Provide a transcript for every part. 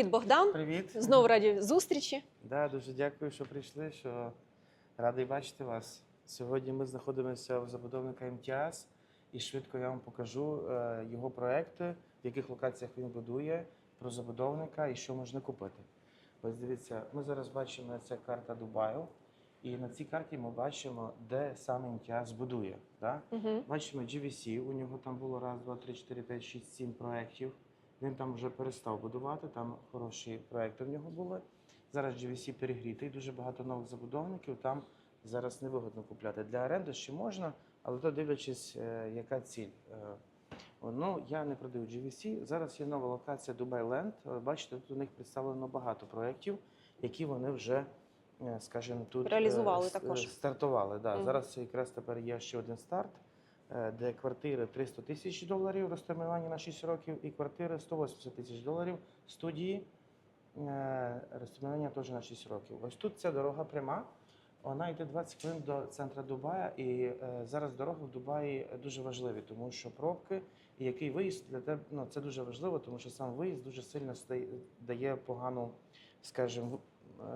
Привіт, Богдан. Привіт. Знову раді зустрічі. Да, дуже дякую, що прийшли. Що радий бачити вас. Сьогодні ми знаходимося у забудовника МТАС і швидко я вам покажу е, його проекти, в яких локаціях він будує, про забудовника і що можна купити. Ось дивіться, ми зараз бачимо ця карта Дубаю, і на цій карті ми бачимо, де саме МТАС будує. Да? Угу. Бачимо GVC, у нього там було раз, два, три, чотири, п'ять, шість, сім проєктів. Він там вже перестав будувати, там хороші проєкти в нього були. Зараз GVC перегрітий, дуже багато нових забудовників. Там зараз невигодно купляти. Для оренди ще можна, але то дивлячись, е, яка ціль. Е, Ну, я не продаю GVC. Зараз є нова локація Dubai Land. Е, Бачите, тут у них представлено багато проєктів, які вони вже, скажімо, тут Реалізували також. Стартували. Да. Мгм. Зараз якраз тепер є ще один старт, де квартири 300 тисяч доларів розтермінування на 6 років, і квартири 180 тисяч доларів студії. е, Розтермінування теж на 6 років. Ось тут ця дорога пряма. Вона йде 20 хвилин до центру Дубая, і е, зараз дороги в Дубаї дуже важливі, тому що пробки і який виїзд для тебе ну, це дуже важливо, тому що сам виїзд дуже сильно стає, дає погану, скажімо,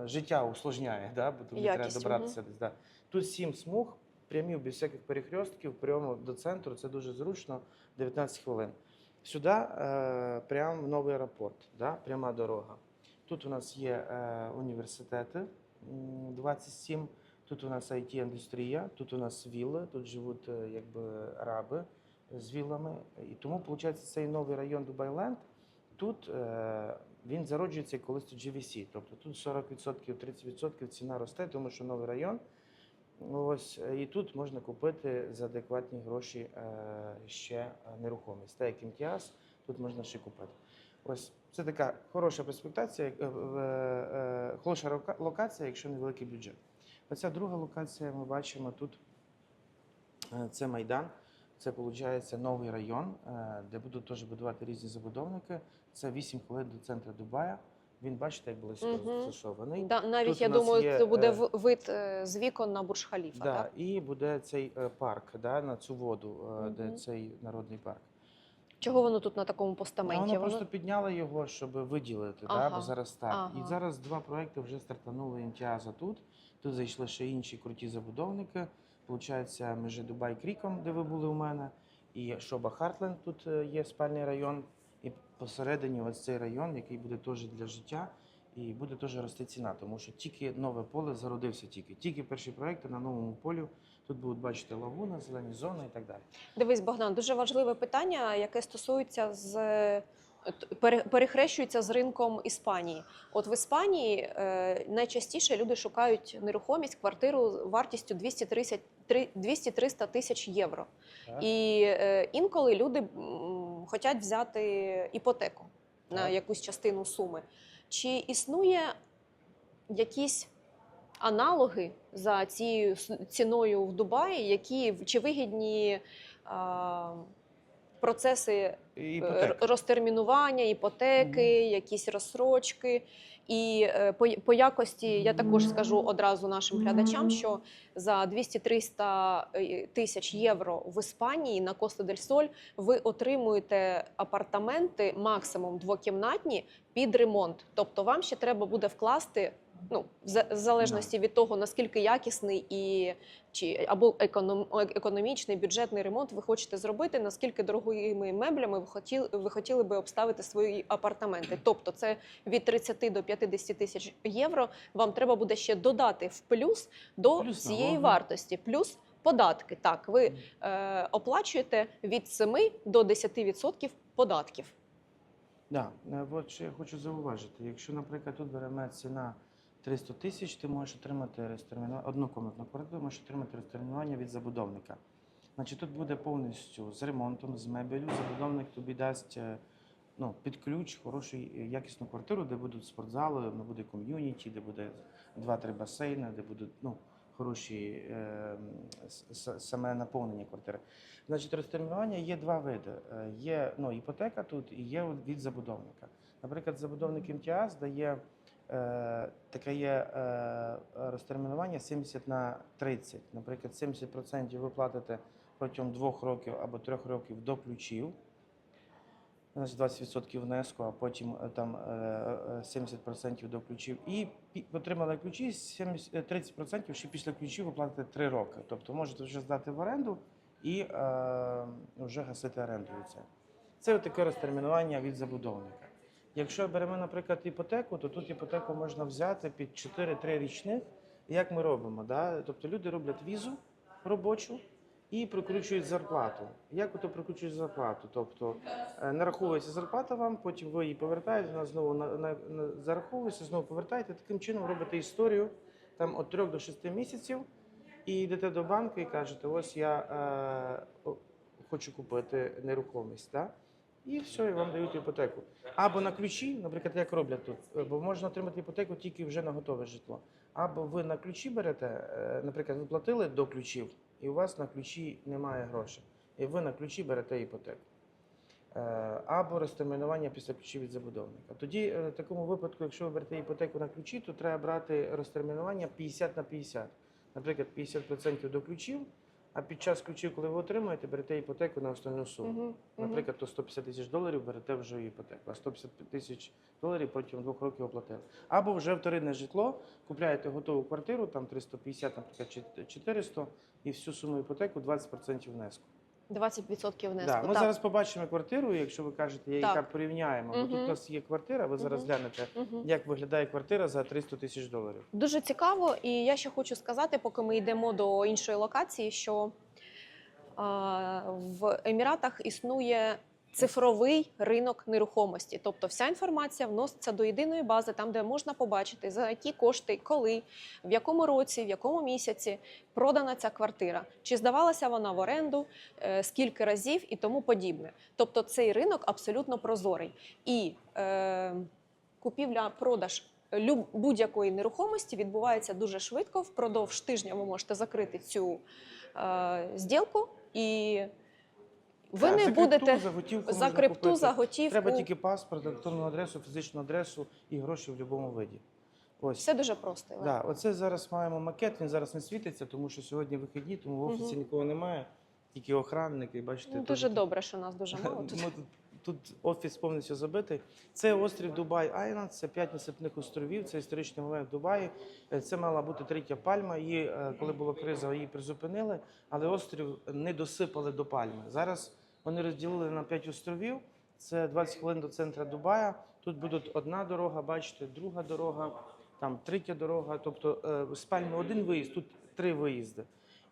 е, життя усложняє, да? бо тобі треба добратися десь. Да. Тут сім смуг, прямі без всяких перехрестків, прямо до центру. Це дуже зручно, 19 хвилин. Сюди е, прямо в новий аеропорт, да? пряма дорога. Тут у нас є е, університети, 27. Тут у нас it індустрія тут у нас вілли, тут живуть е, якби араби з віллами. І тому, виходить, цей новий район Дубайленд, тут е, він зароджується колись тут GVC. Тобто тут 40%, 30% ціна росте, тому що новий район. Ось е, і тут можна купити за адекватні гроші е, ще е, нерухомість. Так як імтіаз, тут можна ще купити. Ось це така хороша перспектація, хороша локація, якщо невеликий бюджет. Оця друга локація, ми бачимо тут. Це Майдан. Це виходить новий район, де будуть теж будувати різні забудовники. Це 8 хвилин до центру Дубая. Він, бачите, як близько Мгм. розташований. Да, навіть Тут я думаю, є, це буде е, вид е, з вікон на Бурж-Халіфа. Да, Так? і буде цей е, парк да, на цю воду, е, де цей народний парк. Чого воно тут на такому постаменті? Воно Воно- просто підняло його, щоб виділити, да, бо зараз старт. ага. І зараз два проекти вже стартанули імтіаза тут. Тут зайшли ще інші круті забудовники. Получається, між Дубай Кріком, де ви були у мене, і Шоба Хартленд, тут є спальний район. Посередині ось цей район, який буде теж для життя, і буде теж рости ціна, тому що тільки нове поле зародився тільки. Тільки перші проекти на новому полі. Тут будуть бачити лагуна, зелені зони і так далі. Дивись, Богдан, дуже важливе питання, яке стосується з перехрещується з ринком Іспанії. От в Іспанії е, найчастіше люди шукають нерухомість, квартиру вартістю 230 три- 200-300 тисяч євро. Так? І е, інколи люди хочуть взяти іпотеку на якусь частину суми. Чи існує якісь аналоги за цією ціною в Дубаї, які чи вигідні а, процеси е, розтермінування, іпотеки, якісь розсрочки. І е, по, по якості я також скажу одразу нашим глядачам, що за 200-300 е, тисяч євро в Іспанії на Коста дель Соль ви отримуєте апартаменти максимум двокімнатні під ремонт. Тобто вам ще треба буде вкласти. Ну, в залежності від того, наскільки якісний і чи або економ, економічний бюджетний ремонт ви хочете зробити, наскільки дорогими меблями ви хотіли, ви хотіли би обставити свої апартаменти. Тобто, це від 30 до 50 тисяч євро. Вам треба буде ще додати в плюс до Плюс цієї вартості, плюс податки. Так, ви е, оплачуєте від 7 до 10% податків. Да, е, от що я хочу зауважити. Якщо, наприклад, тут беремо ціна 300 тисяч, ти можеш отримати розтермінування, однокомнатну квартиру, можеш отримати розтермінування від забудовника. Значить, тут буде повністю з ремонтом, з мебелю. Забудовник тобі дасть е, ну, під ключ хорошу е, якісну квартиру, де будуть спортзали, де буде ком'юніті, де буде 2-3 басейни, де будуть ну, хороші е, саме наповнення квартири. Значить, розтермінування є два види. Е, Є ну, іпотека тут і є від забудовника. Наприклад, забудовник МТАС дає таке є е, розтермінування 70 на 30. Наприклад, 70% ви платите протягом двох років або трьох років до ключів. значить 20% внеску, а потім е, там е, е, 70% до ключів. І отримали ключі 70, е, 30% ще після ключів ви платите 3 роки. Тобто можете вже здати в оренду і е, вже гасити оренду. Це таке розтермінування від забудовника. Якщо беремо, наприклад, іпотеку, то тут іпотеку можна взяти під 4-3 річних. Як ми робимо? Да? Тобто люди роблять візу робочу і прикручують зарплату. Як ото прикручують зарплату? Тобто е, нараховується зарплата вам, потім ви її повертаєте, вона знову на, на, на, зараховується, знову повертаєте. Таким чином робите історію там від 3 до 6 місяців і йдете до банку і кажете, ось я е, хочу купити нерухомість. Да? І все, і вам дають іпотеку. Або на ключі, наприклад, як роблять тут, е, бо можна отримати іпотеку тільки вже на готове житло. Або ви на ключі берете, е, наприклад, ви платили до ключів, і у вас на ключі немає грошей. І ви на ключі берете іпотеку. Е, Або розтермінування після ключів від забудовника. Тоді, в такому випадку, якщо ви берете іпотеку на ключі, то треба брати розтермінування 50 на 50. Наприклад, 50% до ключів, а під час ключів, коли ви отримуєте, берете іпотеку на основну суму. Мгм. Наприклад, то 150 тисяч доларів берете вже іпотеку, а 150 тисяч доларів протягом двох років оплатили. Або вже вторинне житло, купляєте готову квартиру, там 350, наприклад, чи 400, і всю суму іпотеку 20% внеску. 20% внеску. Да, ми так. зараз побачимо квартиру, якщо ви кажете, я Так. яка порівняємо. Бо тут у нас є квартира, ви зараз угу. глянете, угу. як виглядає квартира за 300 тисяч доларів. Дуже цікаво, і я ще хочу сказати, поки ми йдемо до іншої локації, що а, в Еміратах існує цифровий ринок нерухомості. Тобто вся інформація вноситься до єдиної бази, там, де можна побачити, за які кошти, коли, в якому році, в якому місяці продана ця квартира, чи здавалася вона в оренду, е, скільки разів і тому подібне. Тобто цей ринок абсолютно прозорий. І е, купівля-продаж будь-якої нерухомості відбувається дуже швидко. Впродовж тижня ви можете закрити цю е, зділку, і ви не будете за крипту, за готівку. Треба тільки паспорт, електронну адресу, фізичну адресу і гроші в будь-якому виді. Ось. Все дуже просто. Іван. Да, оце зараз маємо макет, він зараз не світиться, тому що сьогодні вихідні, тому в офісі Мгм. нікого немає, тільки охранники, бачите. Ну, тут- дуже добре, що нас дуже мало Ми тут. тут, тут офіс повністю забитий. Це острів Дубай Айленд, це п'ять насипних островів, це історичний момент в Дубаї. Е, Це мала бути третя пальма. Її, е, коли була криза, її призупинили, але острів не досипали до пальми. Зараз вони розділили на п'ять островів. Це 20 хвилин до центру Дубая. Тут буде одна дорога, бачите, друга дорога, там третя дорога. Тобто е, з один виїзд, тут три виїзди.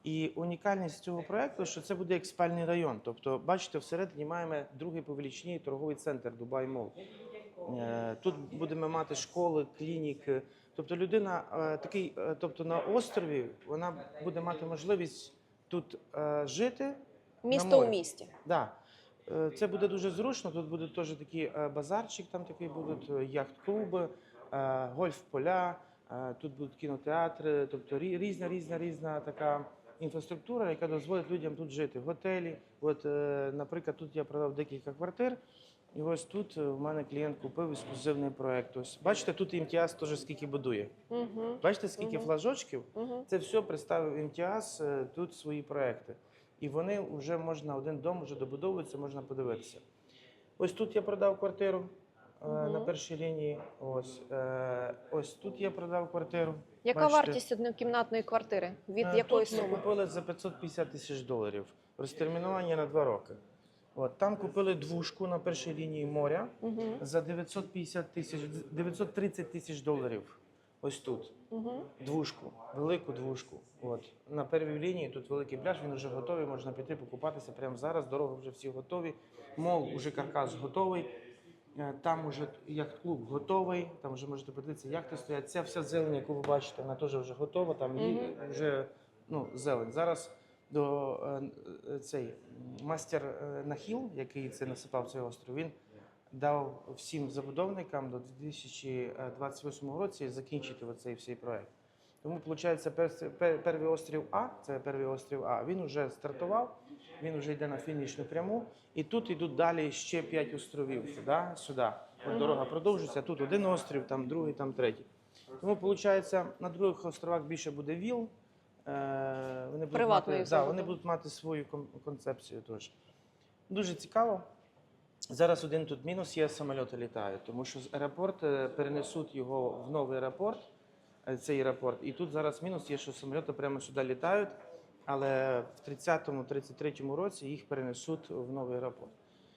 І унікальність цього проекту, що це буде як спальний район. Тобто, бачите, всередині маємо другий по величині торговий центр Дубай Мол. Е, Тут будемо мати школи, клініки. Тобто, людина е, такий, тобто на острові вона буде мати можливість тут жити. Місто у місті. Да. Е, Це буде дуже зручно. Тут буде теж такий е, базарчик, там такий будуть е, яхт-клуби, гольф-поля, тут будуть кінотеатри, тобто рі- різна, різна, різна така інфраструктура, яка дозволить людям тут жити. Готелі. От, наприклад, тут я продав декілька квартир. І ось тут в мене клієнт купив ексклюзивний проект. Ось бачите, тут імтіаз теж скільки будує. Угу. Бачите, скільки Мгм. флажочків? Угу. Це все представив е, тут свої проекти. І вони вже можна, один дом вже добудовується, можна подивитися. Ось тут я продав квартиру е, на першій лінії. Ось, е, ось тут я продав квартиру. Яка Бачите? вартість однокімнатної квартири? Від Е, якої тут ми суми? купили за 550 тисяч доларів. Розтермінування на два роки. От, там купили двушку на першій лінії моря Угу. за 950 тисяч, 930 тисяч доларів. Ось тут. Угу. Двушку, велику двушку. От на первій лінії тут великий пляж, він вже готовий. Можна піти покупатися прямо зараз. Дороги вже всі готові. Мол, уже каркас готовий. Е, Там уже яхт-клуб готовий. Там вже можете подивитися, яхти стоять. Ця вся зелень, яку ви бачите, вона теж вже готова. Там її Мгм. вже ну, зелень. Зараз до е, е, цей мастер Нахіл, який це насипав цей остров, він дав всім забудовникам до 2028 році закінчити оцей всій проект. Тому, виходить, перший острів А, це перший острів А, він вже стартував, він вже йде на фінішну пряму, і тут йдуть далі ще п'ять островів сюди, сюди. От дорога продовжується, тут один острів, там другий, там третій. Тому, виходить, на других островах більше буде віл. Е, Вони будуть, Приватної мати, да, вони будуть мати свою концепцію теж. Дуже цікаво. Зараз один тут мінус є, самольоти літають, тому що з аеропорт е, перенесуть його в новий аеропорт, е, цей аеропорт. І тут зараз мінус є, що самольоти прямо сюди літають, але в 30-33 році їх перенесуть в новий аеропорт.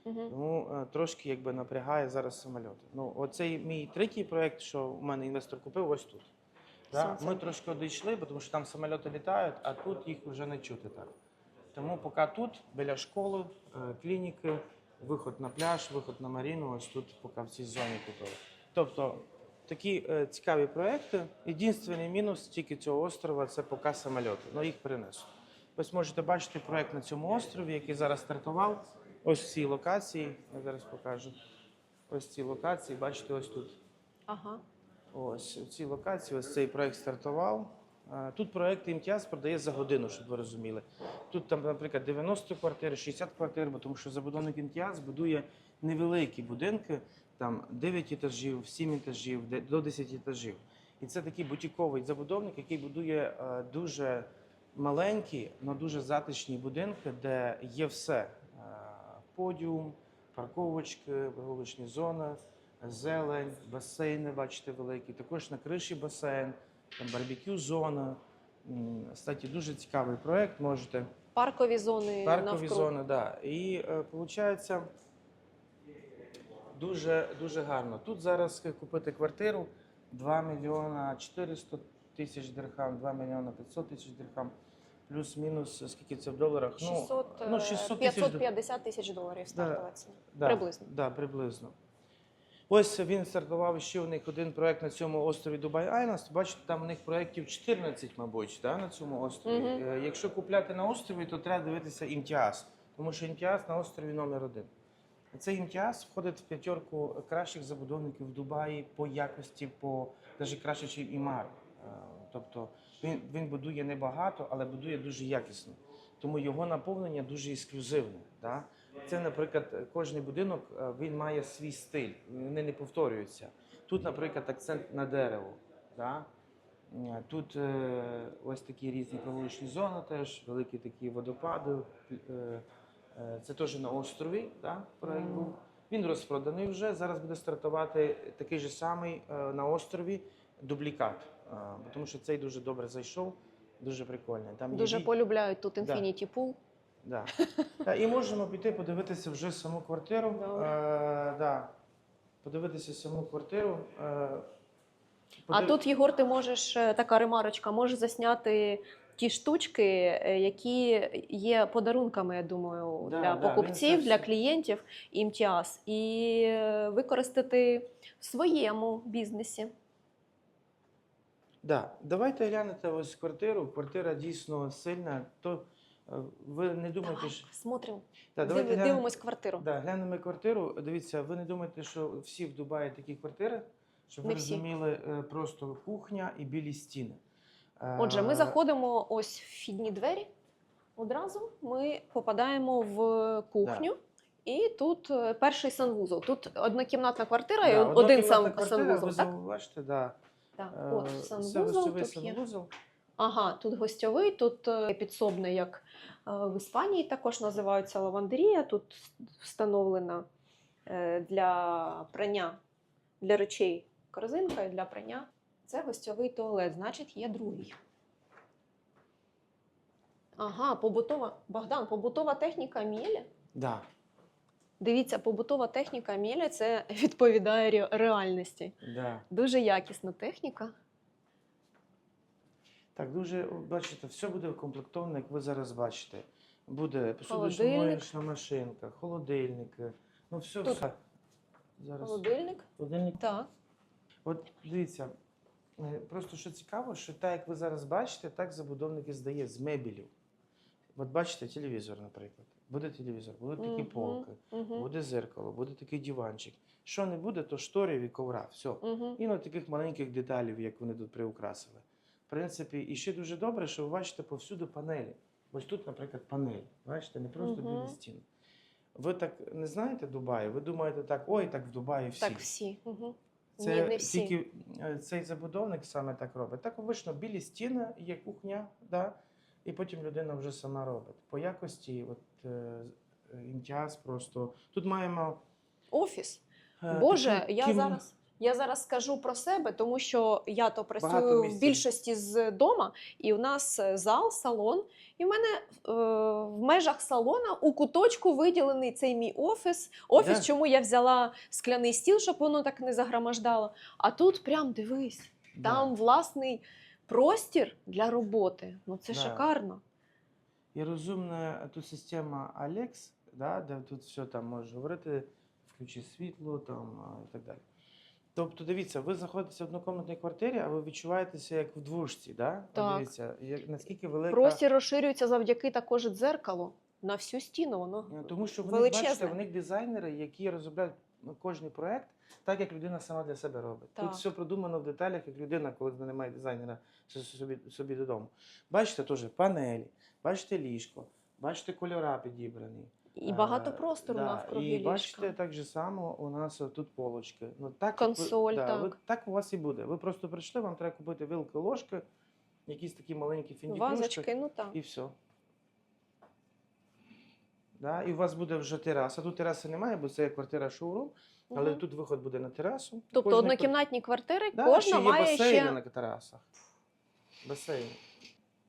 Мгм. Тому е, трошки якби напрягає зараз самольоти. Ну, оцей мій третій проєкт, що у мене інвестор купив, ось тут. Да? Ми трошки одійшли, тому що там самольоти літають, а тут їх вже не чути так. Тому поки тут, біля школи, клініки, виход на пляж, виход на маріну, ось тут поки в цій зоні купили. Тобто такі е, цікаві проекти. Єдиний мінус тільки цього острова це поки самольоти, але їх перенесуть. Ось можете бачити проект на цьому острові, який зараз стартував. Ось в цій локації. Я зараз покажу. Ось в цій локації, бачите, ось тут. Ага. Ось в цій локації ось цей проект стартував. Тут проект імтяз продає за годину, щоб ви розуміли. Тут там, наприклад, 90 квартир, 60 квартир, бо тому що забудовник імтяз будує невеликі будинки, там 9 етажів, 7 етажів, до 10 етажів. І це такий бутіковий забудовник, який будує е, дуже маленькі, але дуже затишні будинки, де є все: Е, подіум, парковочки, прогулочні зони, зелень, басейни, бачите, великі. Також на криші басейн, там барбекю зона. Кстати, дуже цікавий проект. Можете Паркові зони паркові навкруг. зони, да. І виходить дуже, дуже гарно. Тут зараз купити квартиру 2 мільйона 400 тисяч дирхам, 2 мільйона 500 тисяч дирхам, плюс-мінус, скільки це в доларах? 600, ну, е, 600 тисяч 550 тисяч доларів стартова ціна. Да, Приблизно. Да, приблизно. Ось він стартував ще у них один проект на цьому острові Дубай Айленд. Бачите, там у них проєктів 14, мабуть, да, на цьому острові. Мгм. Е, Якщо купляти на острові, то треба дивитися імтіаз, тому що імтіаз на острові номер один. Цей імтіаз входить в п'ятерку кращих забудовників в Дубаї по якості, по навіть краще, ніж Імар. Е, Тобто він, він будує небагато, але будує дуже якісно. Тому його наповнення дуже ексклюзивне. Да? Це, наприклад, кожен будинок е, він має свій стиль, вони не повторюються. Тут, наприклад, акцент на дерево. Да? Е, Тут е, ось такі різні провулочні зони, теж великі такі водопади. Е, е, Це теж на острові, да, проект був. Він розпроданий вже. Зараз буде стартувати такий же самий е, на острові дублікат. Е, Тому що цей дуже добре зайшов, дуже прикольний. Там Дуже ві- полюбляють тут Да. Infinity Pool. Да. Та, і можемо піти подивитися вже саму квартиру. Добре. Е, да. Подивитися саму квартиру. Е, А подив- тут, Єгор, ти можеш е, така ремарочка, можеш засняти ті штучки, е, які є подарунками, я думаю, Да, для да, він покупців, це для все- клієнтів імтіаз, і е, використати в своєму бізнесі. Да. Давайте глянете ось квартиру. Квартира дійсно сильна. То ви не думаєте, Давай, що смотрим, да, Див- давайте дивимось квартиру. Да, глянемо квартиру. Дивіться, ви не думаєте, що всі в Дубаї такі квартири? Щоб ви Не всі. розуміли, е, просто кухня і білі стіни. Е, Отже, ми заходимо ось в вхідні двері. Одразу ми попадаємо в кухню. І тут е, перший санвузол. Тут однокімнатна квартира і один сам квартира, санвузол. Ви Так? бачите, да. Так, от санвузол гостьовий тут є. Ага, тут гостьовий, тут е, підсобний, як е, в Іспанії також називаються лавандрія. Тут встановлена е, для прання для речей корзинка і для прання. Це гостьовий туалет, значить, є другий. Ага, побутова. Богдан, побутова техніка Мєля. Да. Дивіться, побутова техніка Мєля це відповідає реальності. Да. Дуже якісна техніка. Так, дуже бачите, все буде укомплектовано, як ви зараз бачите. Буде Холодильник. посудочно-моєчна машинка, холодильники. Ну, все, Тут все. Зараз. Холодильник. Холодильник. Так. От дивіться, е, просто що цікаво, що так, як ви зараз бачите, так забудовники здає з мебелів. От бачите, телевізор, наприклад. Буде телевізор, будуть такі Мгм. полки, Угу. буде зеркало, буде такий диванчик. Що не буде, то шторів і ковра. Все. Угу. І на таких маленьких деталів, як вони тут приукрасили. В принципі, і ще дуже добре, що ви бачите повсюди панелі. Ось тут, наприклад, панель. Бачите, не просто Мгм. білі стіни. Ви так не знаєте Дубаї? Ви думаєте так, ой, так в Дубаї всі. Так, всі. Угу. Це Ні, не всі. тільки е, цей забудовник саме так робить. Так обично білі стіни, є кухня, да, і потім людина вже сама робить. По якості, от е, імтяз просто. Тут маємо Офіс. Е, Боже, я кім- зараз. Я зараз скажу про себе, тому що я то працюю в більшості з дома, і у нас е, зал, салон. І в мене е, в межах салона у куточку виділений цей мій офіс. Офіс, Да. чому я взяла скляний стіл, щоб воно так не загромождало. А тут прям дивись, Да. там власний простір для роботи. Ну це Да. шикарно. І розумна тут система Alex, да, де тут все там можеш говорити, включи світло там, і так далі. Тобто, дивіться, ви знаходитеся в однокомнатній квартирі, а ви відчуваєтеся як в двушці, да? Так. Дивіться, як, наскільки велика. Простір розширюється завдяки також дзеркалу на всю стіну. Воно Е, Тому що вони величезне. бачите, в них дизайнери, які розробляють ну, кожний проект, так як людина сама для себе робить. Так. Тут все продумано в деталях, як людина, коли немає дизайнера собі, собі додому. Бачите теж панелі, бачите ліжко, бачите кольора підібрані. І багато Е, простору да, навкруги І ліжка. бачите, так же само у нас тут полочки. Ну, так, Консоль, ви, да, ви, так. так у вас і буде. Ви просто прийшли, вам треба купити вилки, ложки, якісь такі маленькі фіндікрушки, Вазочки, ну так. і все. Да? І у вас буде вже тераса. Тут тераси немає, бо це є квартира шоурум, але Мгм. тут виход буде на терасу. Тобто Кожна однокімнатні квартири, Да, кожна ще є має басейни ще на терасах. Басейни.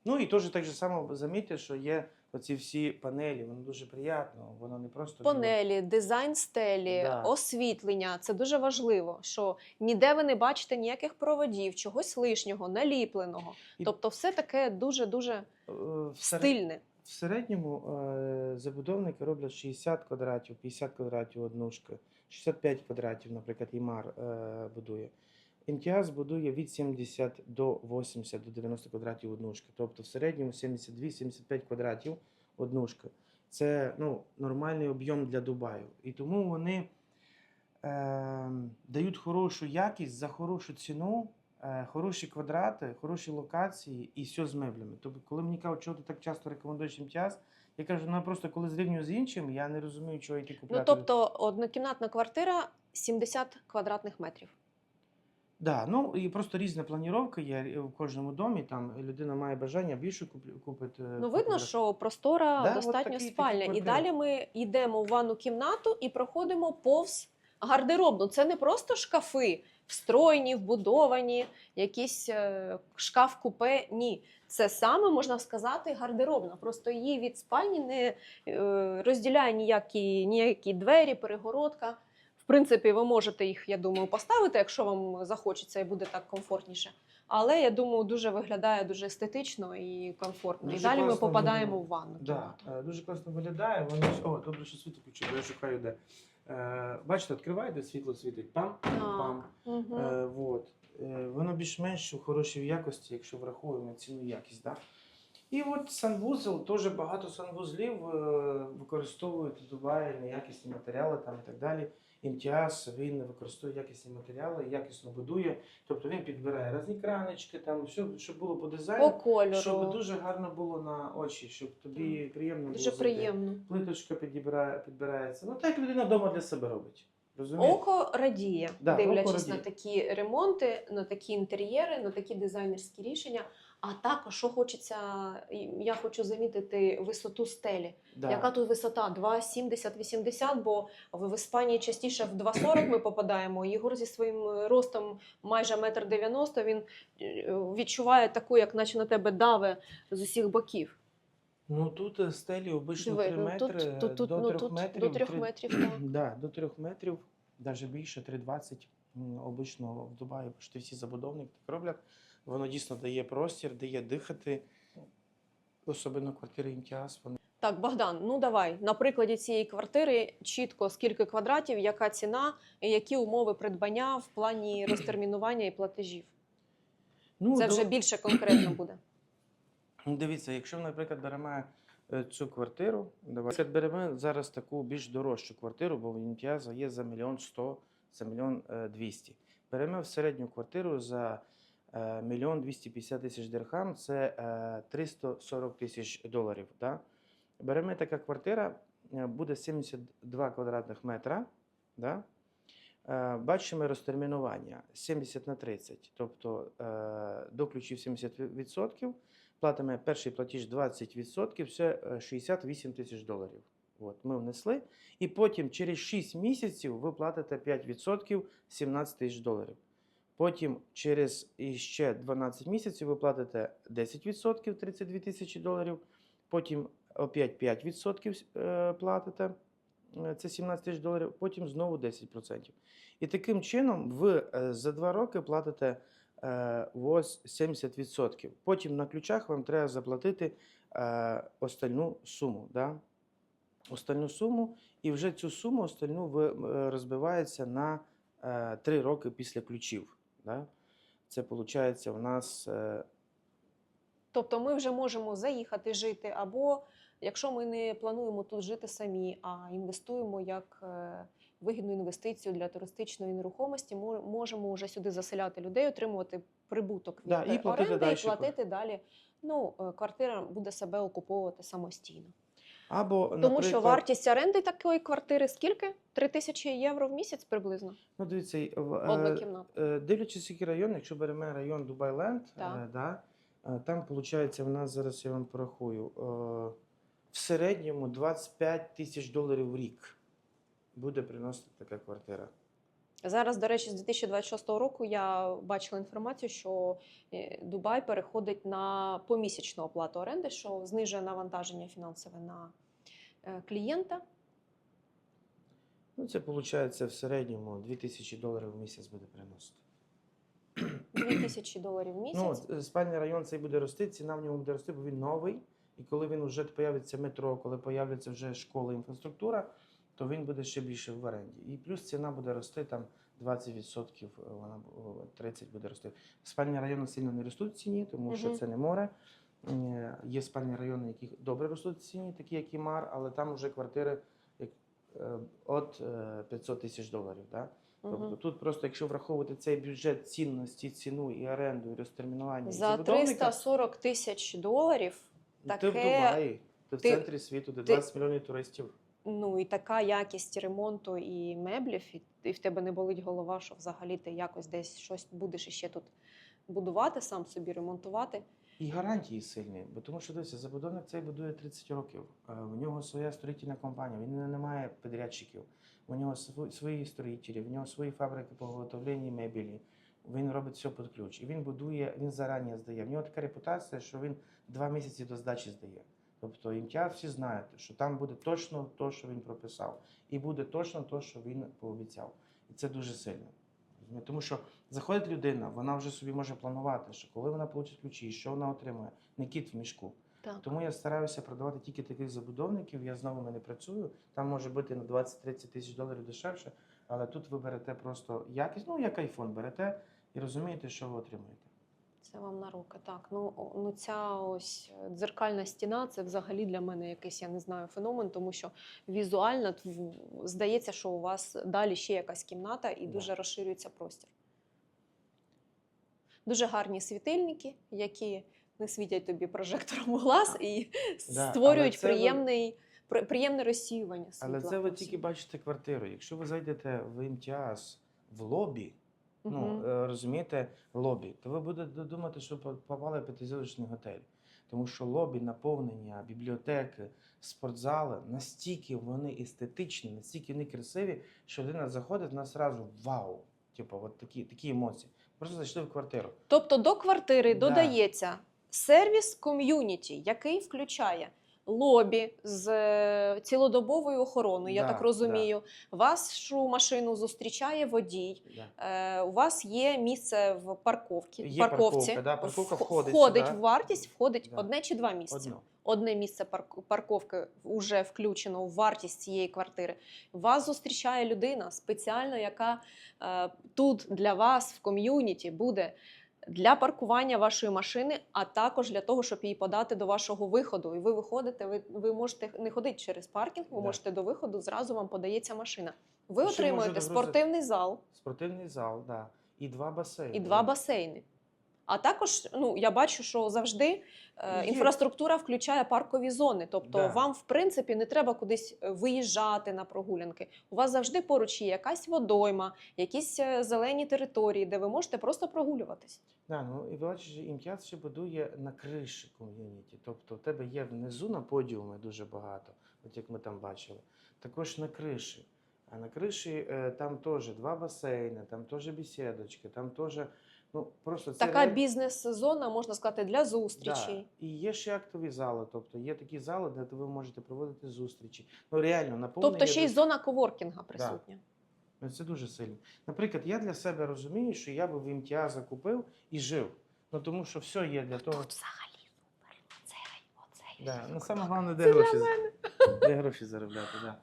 Ну і теж так же само замітьте, що є оці всі панелі, воно дуже приємно, воно не просто панелі, дизайн стелі, Да. освітлення. Це дуже важливо, що ніде ви не бачите ніяких проводів, чогось лишнього, наліпленого. І- Тобто, все таке дуже дуже в серед- стильне. В середньому е, забудовники роблять 60 квадратів, 50 квадратів однушки, 65 квадратів, наприклад, Імар е, будує. МТАЗ будує від 70 до 80 до 90 квадратів однушки. Тобто в середньому 72-75 квадратів однушка. Це ну, нормальний об'єм для Дубаю. І тому вони е, дають хорошу якість за хорошу ціну, е, хороші квадрати, хороші локації і все з меблями. Тобто, коли мені кажуть, чого ти так часто рекомендуєш імтяз, я кажу, ну просто коли зрівнюю з іншим, я не розумію, чого йти купляти. Ну тобто, однокімнатна квартира 70 квадратних метрів. Да, ну і просто різна планіровка є в кожному домі. Там людина має бажання більше куп- купити. Ну видно, що простора Да, достатньо такі- такі спальня. І далі ми йдемо в ванну кімнату і проходимо повз гардеробну. Це не просто шкафи, встроєні, вбудовані, якийсь е, шкаф купе. Ні. Це саме можна сказати гардеробна. Просто її від спальні не е, розділяє ніякі, ніякі двері, перегородка. В принципі, ви можете їх, я думаю, поставити, якщо вам захочеться і буде так комфортніше. Але я думаю, дуже виглядає дуже естетично і комфортно. Дуже і далі ми попадаємо виглядає. в ванну. Да, кімнату. е, дуже класно виглядає. Воно о, добре, що світло включив, бо я шукаю де. Е, бачите, відкриваєте, світло світить. Пам, пам. Мгм. Е, вот. е, воно більш-менш у хорошій якості, якщо враховуємо ціну якість. Да? І от санвузол, теж багато санвузлів е, використовують в Дубаї неякісні матеріали там, і так далі. Імтіаз, він використовує якісні матеріали, якісно будує. Тобто він підбирає різні кранички, там, все, щоб було по По дизайну, кольору. щоб дуже гарно було на очі, щоб тобі приємно було. Дуже зайти. приємно. Плиточка підібирає, підбирається. Ну так людина вдома для себе робить. Розумієте? Око радіє, Да, дивлячись око радіє. на такі ремонти, на такі інтер'єри, на такі дизайнерські рішення. А також, що хочеться, я хочу замітити висоту стелі. Да. Яка тут висота? 2,70-80, бо в Іспанії частіше в 2,40 ми попадаємо. Єгор зі своїм ростом майже метр дев'яносто, він е, відчуває таку, як наче на тебе даве з усіх боків. Ну тут е, стелі обично 3 ну, метри тут, тут, до ну, 3 тут метрів. до 3 три- метрів. Так. Да, до 3 метрів, навіть більше, 3,20. М, Обично в Дубаї почти всі забудовники так роблять. Воно дійсно дає простір, дає дихати. Особливо квартири імтіаз. Вони Так, Богдан, ну давай на прикладі цієї квартири чітко скільки квадратів, яка ціна, і які умови придбання в плані розтермінування і платежів. ну, Це до- вже більше конкретно буде. Ну, Дивіться, якщо, наприклад, беремо е, цю квартиру, давайте беремо зараз таку більш дорожчу квартиру, бо в імтіаза є за мільйон сто, за мільйон е, двісті. Беремо в середню квартиру за мільйон двісті п'ятдесят тисяч дирхам, це е, 340 тисяч доларів. Да? Беремо така квартира, е, буде 72 квадратних метра. Да? Е, Бачимо розтермінування 70 на 30, тобто е, до ключів 70%, платимо перший платіж 20%, це е, 68 тисяч доларів. От, ми внесли, і потім через 6 місяців ви платите 5% 17 тисяч доларів. Потім через ще 12 місяців ви платите 10% 32 тисячі доларів. Потім опять 5% е, платите, е, це 17 тисяч доларів, потім знову 10%. І таким чином ви е, за 2 роки платите ось 70%. Потім на ключах вам треба заплатити остальну суму. Да? Остальну суму, і вже цю суму остальну ви, розбивається на е, 3 роки після ключів. Да? Це виходить у нас е, Тобто ми вже можемо заїхати жити, або якщо ми не плануємо тут жити самі, а інвестуємо як е, вигідну інвестицію для туристичної нерухомості, мо- можемо вже сюди заселяти людей, отримувати прибуток від Да, і платити оренди далі і платити далі. Ну, е, квартира буде себе окуповувати самостійно. Або Тому що вартість оренди такої квартири скільки? Три тисячі євро в місяць приблизно. ну, дивіться, в- е, Одна кімната. Е, Дивлячись, який район, якщо беремо район Дубайленд, е, да, там виходить, в нас зараз я вам порахую, в середньому 25 тисяч доларів в рік буде приносити така квартира. Зараз, до речі, з 2026 року я бачила інформацію, що е, Дубай переходить на помісячну оплату оренди, що знижує навантаження фінансове на е, клієнта. Ну, це виходить в середньому 2 тисячі доларів в місяць буде приносити. 2000 доларів в Ну, місяць. е, спальний район цей буде рости, ціна в ньому буде рости, бо він новий. І коли він вже появиться метро, коли появляться вже школи, інфраструктура, то він буде ще більше в оренді. І плюс ціна буде рости там 20%, е, вона бу- 30 буде рости. Спальні райони сильно не ростуть в ціні, тому що це не море. Е, Є спальні райони, які добре ростуть в ціні, такі як і Мар, але там вже квартири е, от е, 500 тисяч доларів. Да? Тобто тут просто, якщо враховувати цей бюджет цінності, ціну і оренду, і розтермінування За забудовника, 340 тисяч доларів. ну, ти в Дубаї, ти в центрі світу, де ти- 20 мільйонів туристів. Ну і така якість ремонту і меблів, і, і в тебе не болить голова, що взагалі ти якось десь щось будеш іще тут будувати, сам собі ремонтувати. І гарантії сильні, бо тому що дивися, забудовник цей будує 30 років. Е, У нього своя строїтельна компанія, він не має підрядчиків. У нього свої строїтелі, в нього свої фабрики по виготовленню мебелі. Він робить все під ключ. І він будує, він зарані здає. В нього така репутація, що він два місяці до здачі здає. Тобто імтяз всі знають, що там буде точно те, що він прописав, і буде точно те, що він пообіцяв. І це дуже сильно. Тому що заходить людина, вона вже собі може планувати, що коли вона получить ключі, що вона отримує, не кіт в мішку. Так. Тому я стараюся продавати тільки таких забудовників. Я з новими не працюю. Там може бути на 20-30 тисяч доларів дешевше, але тут ви берете просто якість, ну як айфон, берете і розумієте, що ви отримуєте. Це вам на руки. Так, ну, ну ця ось е, дзеркальна стіна це взагалі для мене якийсь, я не знаю, феномен, тому що візуально здається, що у вас далі ще якась кімната і Да. дуже розширюється простір. Дуже гарні світильники, які не світять тобі прожектором у глаз і Да, створюють це ви- приємне розсіювання світла. Але це ви тільки бачите квартиру. Якщо ви зайдете в імтіаз в лобі, ну е, розумієте, лобі, то ви будете думати, що попали в п'ятизірочний готель. Тому що лобі, наповнення, бібліотеки, спортзали настільки вони естетичні, настільки вони красиві, що людина заходить, вона зразу вау. Типу, от такі, такі емоції. Просто зайшли в квартиру. Тобто до квартири Да. додається сервіс ком'юніті, який включає лобі з е, цілодобовою охороною, я Да, так розумію. Вашу машину зустрічає водій. Да. Е, у вас є місце в парковці. Є парковці. парковка, да, парковка входить входить сюди. в вартість, входить Да. одне чи два місця. Одно. Одне місце парк- парковки вже включено в вартість цієї квартири. Вас зустрічає людина спеціально, яка е, тут для вас в ком'юніті буде для паркування вашої машини, а також для того, щоб її подати до вашого виходу. І ви виходите, ви, ви можете не ходити через паркінг, ви Да. можете до виходу, зразу вам подається машина. Ви Ще отримуєте спортивний зал Спортивний зал, да. І два басейни. і два басейни. А також ну я бачу, що завжди е, інфраструктура включає паркові зони. Тобто Да. вам, в принципі, не треба кудись е, виїжджати на прогулянки. У вас завжди поруч є якась водойма, якісь е, зелені території, де ви можете просто прогулюватись. Да, ну і бачиш, імтяз ще будує на криші ком'юніті. Тобто в тебе є внизу на подіуми дуже багато, от як ми там бачили. Також на криші. А на криші е, там теж два басейни, там теж бесідочки, там теж. Ну, просто це Така ре- бізнес-зона, можна сказати, для Да. І є ще актові зали, тобто є такі зали, де ви можете проводити зустрічі. Ну реально наповнення. Тобто ще й зона коворкінга присутня. Ну, Це дуже сильно. Наприклад, я для себе розумію, що я би в імтіа закупив і жив. Ну тому що все є для того. Тут взагалі супер. Оцей, оцей. Да. Ну, саме головне, де Це гроші, де гроші заробляти. Да.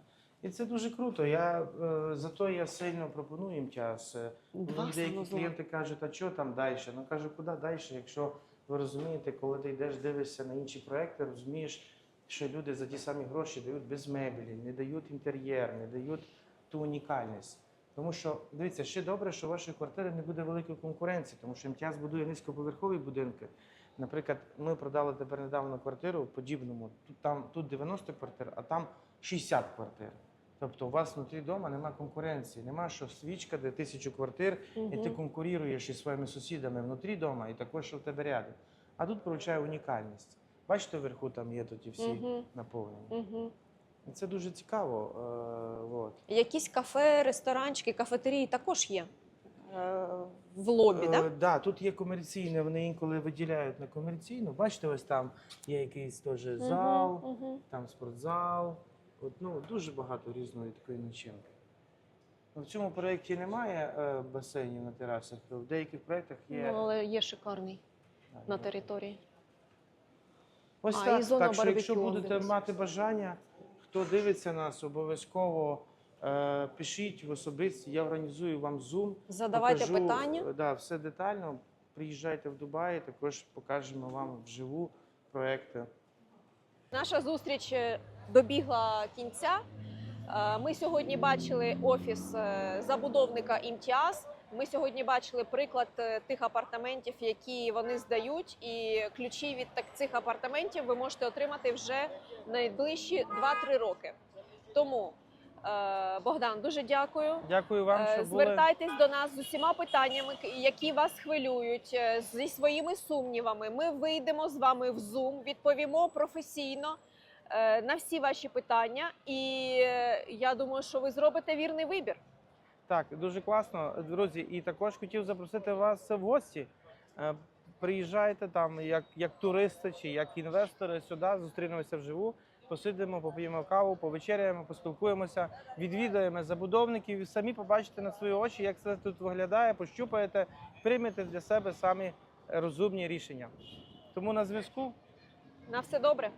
І це дуже круто. Я, е, зато я сильно пропоную імтяз. Е, Два Мені деякі клієнти кажуть, а що там далі? Ну кажу, куди далі? Якщо ви розумієте, коли ти йдеш, дивишся на інші проекти, розумієш, що люди за ті самі гроші дають без меблі, не дають інтер'єр, не дають ту унікальність. Тому що дивіться, ще добре, що вашої квартири не буде великої конкуренції, тому що імтяз будує низькоповерхові будинки. Наприклад, ми продали тепер недавно квартиру в подібному. Тут там тут 90 квартир, а там 60 квартир. Тобто у вас внутрі вдома немає конкуренції, нема що свічка, де тисячу квартир, і ти конкуруєш із своїми сусідами внутрі дома, і також що в тебе рядом. А тут получає унікальність. Бачите, вверху там є тут і всі Мгм. наповнені. І це дуже цікаво. Е, вот. Якісь кафе, ресторанчики, кафетерії також є е, в лобі, Е, так? да, тут є комерційне, вони інколи виділяють на комерційну. Бачите, ось там є якийсь теж зал, там спортзал. От, ну, дуже багато різної такої начинки. Ну, в цьому проєкті немає е, басейнів на терасах, в деяких проєктах є. Ну, але є шикарний Да, на є. території. Ось А, так. і зона так що якщо барбекю, будете дивись. мати бажання, хто дивиться нас, обов'язково е, пишіть в особисті, я організую вам Zoom. Задавайте покажу, питання. е, Да, все детально. Приїжджайте в Дубай, також покажемо вам вживу проекти. Наша зустріч е, добігла кінця. Е, Ми сьогодні бачили офіс е, забудовника імтіаз. Ми сьогодні бачили приклад е, тих апартаментів, які вони здають, і ключі від цих апартаментів ви можете отримати вже найближчі 2-3 роки. Тому, Богдан, дуже дякую. Дякую вам, що були. Звертайтесь до нас з усіма питаннями, які вас хвилюють, зі своїми сумнівами. Ми вийдемо з вами в Zoom, відповімо професійно на всі ваші питання, і е, я думаю, що ви зробите вірний вибір. Так, дуже класно, друзі. І також хотів запросити вас в гості. Е, Приїжджайте там як, як туристи чи як інвестори сюди, зустрінемося вживу, посидимо, поп'ємо каву, повечеряємо, поспілкуємося, відвідаємо забудовників і самі побачите на свої очі, як це тут виглядає, пощупаєте, приймете для себе самі розумні рішення. Тому на зв'язку На все добре.